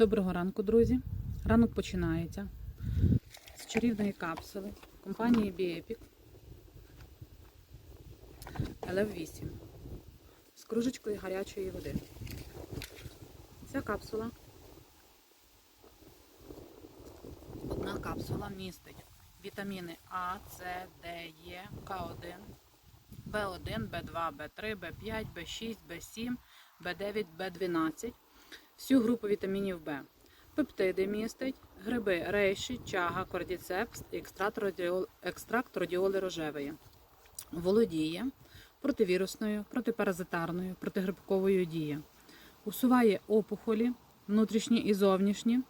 Доброго ранку, друзі. Ранок починається з чарівної капсули компанії Biepic LF8 з кружечкою гарячої води. Ця капсула, одна капсула містить вітаміни А, С, Д, Е, К1, В1, В2, В3, В5, В6, В7, В9, В12 всю групу вітамінів Б. Пептиди містить, гриби рейші, чага, кордіцепс, екстракт, радіол... екстракт радіоли рожевої. Володіє противірусною, протипаразитарною, протигрибковою дією. Усуває опухолі, внутрішні і зовнішні,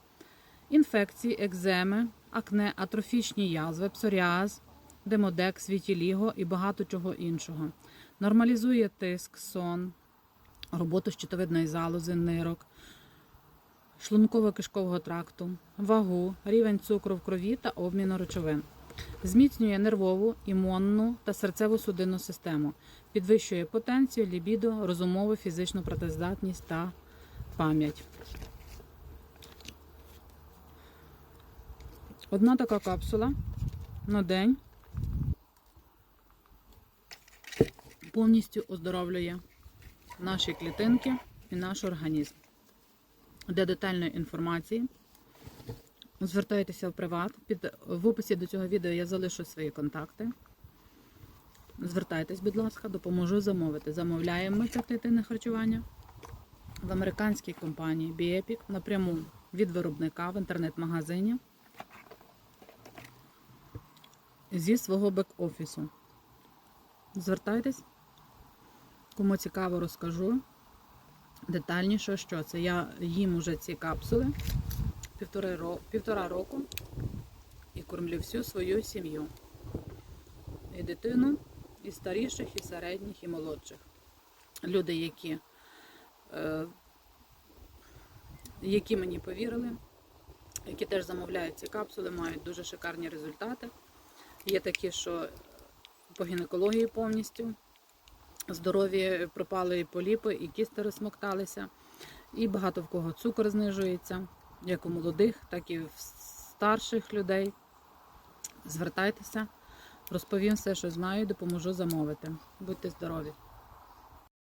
інфекції, екземи, акне, атрофічні язви, псоріаз, демодекс, вітіліго і багато чого іншого. Нормалізує тиск, сон, роботу щитовидної залози, нирок, шлунково-кишкового тракту, вагу, рівень цукру в крові та обміну речовин. Зміцнює нервову, імунну та серцево-судинну систему, підвищує потенцію, лібідо, розумову, фізичну працездатність та пам'ять. Одна така капсула на день повністю оздоровлює наші клітинки і наш організм. Для детальної інформації звертайтеся в приват. Під, в описі до цього відео я залишу свої контакти. Звертайтесь, будь ласка, допоможу замовити. Замовляємо ми це харчування в американській компанії Biepic напряму від виробника в інтернет-магазині зі свого бек-офісу. Звертайтесь, кому цікаво, розкажу детальніше, що це. Я їм уже ці капсули півтора, півтора року і кормлю всю свою сім'ю. І дитину, і старіших, і середніх, і молодших. Люди, які, е... які мені повірили, які теж замовляють ці капсули, мають дуже шикарні результати. Є такі, що по гінекології повністю здорові пропали і поліпи, і кісти розсмокталися, і багато в кого цукор знижується, як у молодих, так і в старших людей. Звертайтеся, розповім все, що знаю, допоможу замовити. Будьте здорові!